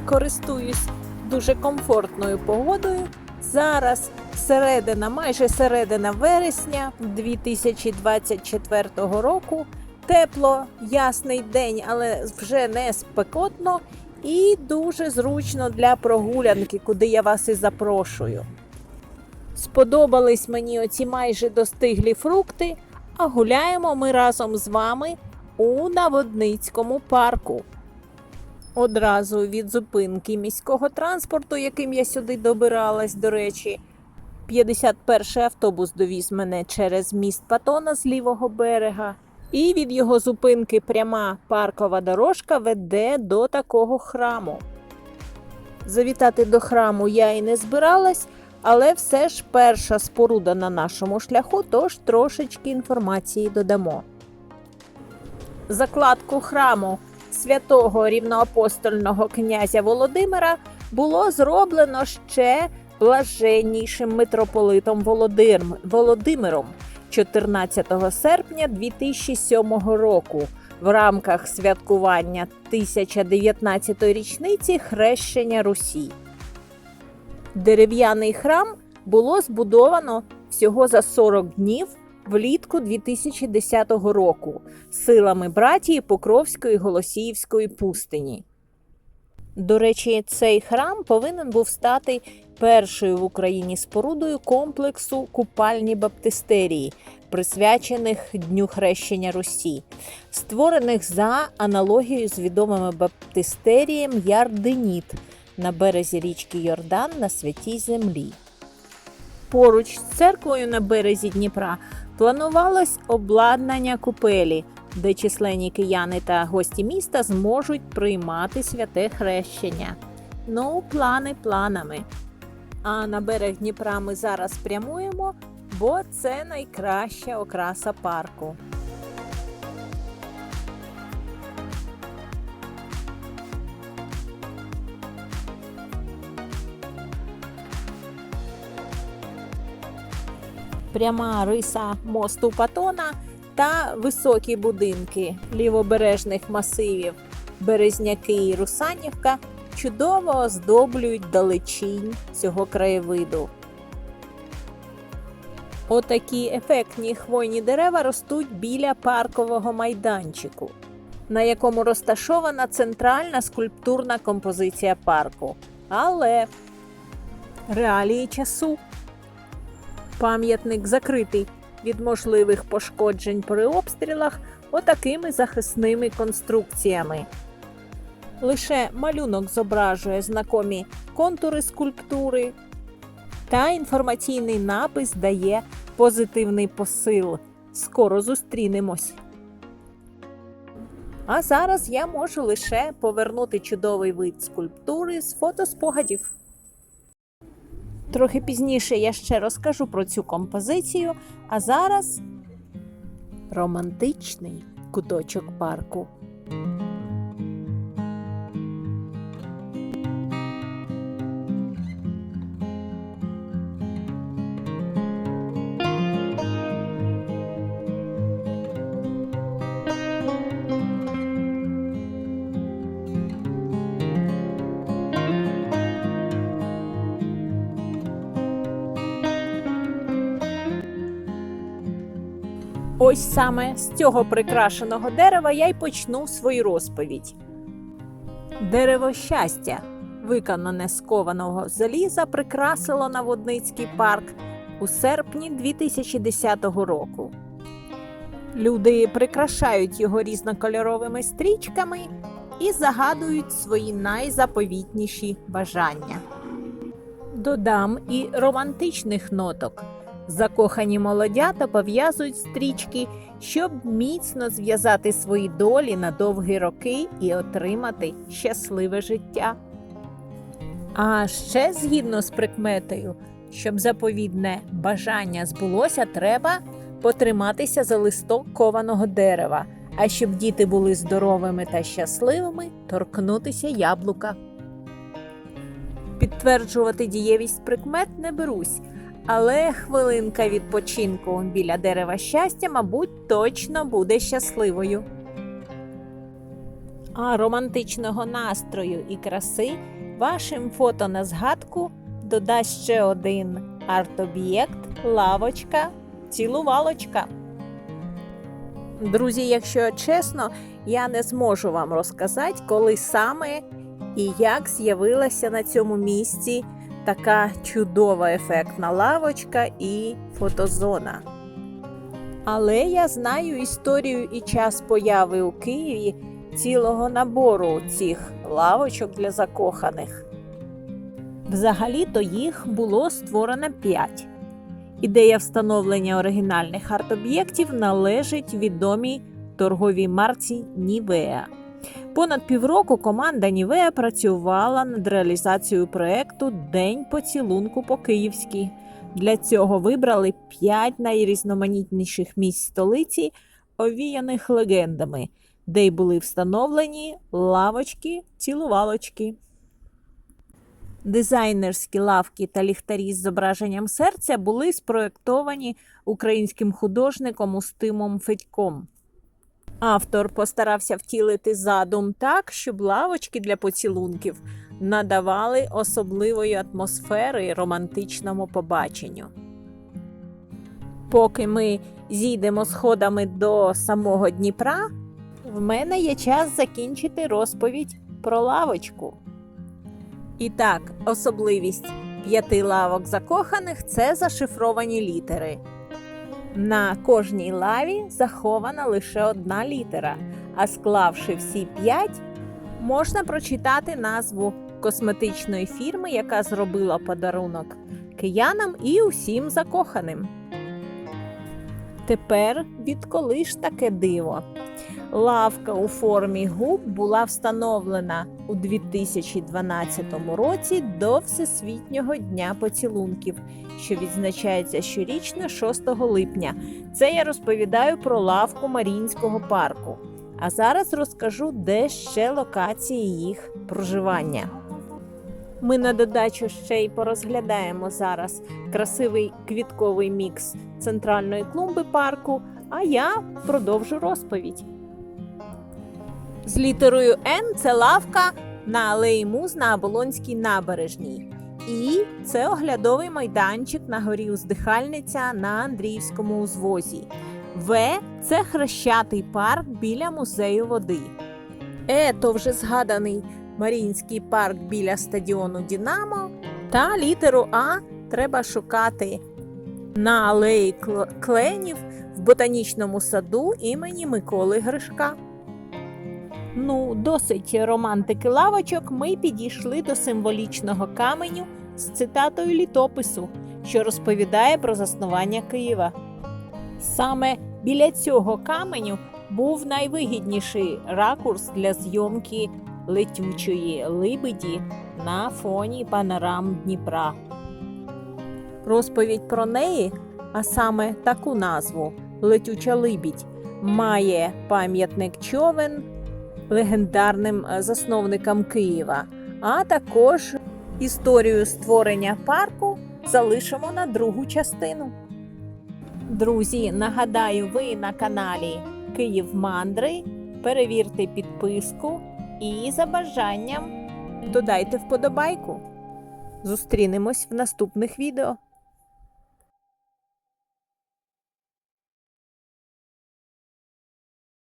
Користуюсь дуже комфортною погодою. Зараз середина, майже середина вересня 2024 року. Тепло, ясний день, але вже не спекотно і дуже зручно для прогулянки, куди я вас і запрошую. Сподобались мені оці майже достиглі фрукти, а гуляємо ми разом з вами у Наводницькому парку. Одразу від зупинки міського транспорту, яким я сюди добиралась, до речі, 51-й автобус довіз мене через міст Патона з лівого берега. І від його зупинки пряма паркова дорожка веде до такого храму. Завітати до храму я і не збиралась, але все ж перша споруда на нашому шляху, тож трошечки інформації додамо. Закладку храму святого рівноапостольного князя Володимира було зроблено ще блаженнішим митрополитом Володимиром 14 серпня 2007 року в рамках святкування 1019-ї річниці хрещення Русі. Дерев'яний храм було збудовано всього за 40 днів влітку 2010 року силами братії Покровської Голосіївської пустині. До речі, цей храм повинен був стати першою в Україні спорудою комплексу купальні баптистерії, присвячених Дню хрещення Русі, створених за аналогією з відомими баптистерієм Ярденіт на березі річки Йордан на святій землі. Поруч з церквою на березі Дніпра планувалось обладнання купелі, де численні кияни та гості міста зможуть приймати святе хрещення. Ну, плани планами. А на берег Дніпра ми зараз прямуємо, бо це найкраща окраса парку. Пряма риса мосту Патона та високі будинки лівобережних масивів Березняки і Русанівка чудово оздоблюють далечінь цього краєвиду. Отакі ефектні хвойні дерева ростуть біля паркового майданчику, на якому розташована центральна скульптурна композиція парку. Але реалії часу пам'ятник закритий від можливих пошкоджень при обстрілах отакими захисними конструкціями. Лише малюнок зображує знакомі контури скульптури, та інформаційний напис дає позитивний посил. Скоро зустрінемось. А зараз я можу лише повернути чудовий вид скульптури з фотоспогадів. Трохи пізніше я ще розкажу про цю композицію, а зараз романтичний куточок парку. Ось саме з цього прикрашеного дерева я й почну свою розповідь. Дерево щастя, виконане з кованого заліза, прикрасило Наводницький парк у серпні 2010 року. Люди прикрашають його різнокольоровими стрічками і загадують свої найзаповітніші бажання. Додам і романтичних ноток. Закохані молодята пов'язують стрічки, щоб міцно зв'язати свої долі на довгі роки і отримати щасливе життя. А ще згідно з прикметою, щоб заповідне бажання збулося, треба потриматися за листок кованого дерева, а щоб діти були здоровими та щасливими, торкнутися яблука. Підтверджувати дієвість прикмет не берусь. Але хвилинка відпочинку біля дерева щастя, мабуть, точно буде щасливою. А романтичного настрою і краси вашим фото на згадку додасть ще один арт-об'єкт, лавочка, цілувалочка. Друзі, якщо чесно, я не зможу вам розказати, коли саме і як з'явилася на цьому місці така чудова ефектна лавочка і фотозона. Але я знаю історію і час появи у Києві цілого набору цих лавочок для закоханих. Взагалі-то їх було створено 5. Ідея встановлення оригінальних арт-об'єктів належить відомій торговій марці Нівеа. Понад півроку команда Нівеа працювала над реалізацією проекту День поцілунку по-київськи. Для цього вибрали 5 найрізноманітніших місць столиці, овіяних легендами, де й були встановлені лавочки, цілувалочки. Дизайнерські лавки та ліхтарі з зображенням серця були спроєктовані українським художником Устимом Федьком. Автор постарався втілити задум так, щоб лавочки для поцілунків надавали особливої атмосфери романтичному побаченню. Поки ми зійдемо сходами до самого Дніпра, в мене є час закінчити розповідь про лавочку. І так, особливість п'яти лавок закоханих це зашифровані літери. На кожній лаві захована лише одна літера, а склавши всі п'ять, можна прочитати назву косметичної фірми, яка зробила подарунок киянам і усім закоханим. Тепер відколи ж таке диво? Лавка у формі губ була встановлена у 2012 році до Всесвітнього дня поцілунків, що відзначається щорічно 6 липня. Це я розповідаю про лавку Маріїнського парку. А зараз розкажу, де ще локації їх проживання. Ми на додачу ще й порозглядаємо зараз красивий квітковий мікс центральної клумби парку, а я продовжу розповідь. З літерою Н це лавка на алеї Муз на Оболонській набережній. І це оглядовий майданчик на горі Уздихальниця на Андріївському узвозі. В це хрещатий парк біля музею води. Е, то вже згаданий Маріїнський парк біля стадіону Дінамо. Та літеру А треба шукати на алеї Кленів в ботанічному саду імені Миколи Гришка. Ну, досить романтики лавочок. Ми підійшли до символічного каменю з цитатою літопису, що розповідає про заснування Києва. Саме біля цього каменю був найвигідніший ракурс для зйомки летючої либеді на фоні панорам Дніпра. Розповідь про неї, а саме таку назву Летюча либідь, має пам'ятник човен легендарним е, засновникам Києва, а також історію створення парку залишимо на другу частину. Друзі, нагадаю, ви на каналі Київ Мандри. Перевірте підписку і за бажанням додайте вподобайку. Зустрінемось в наступних відео.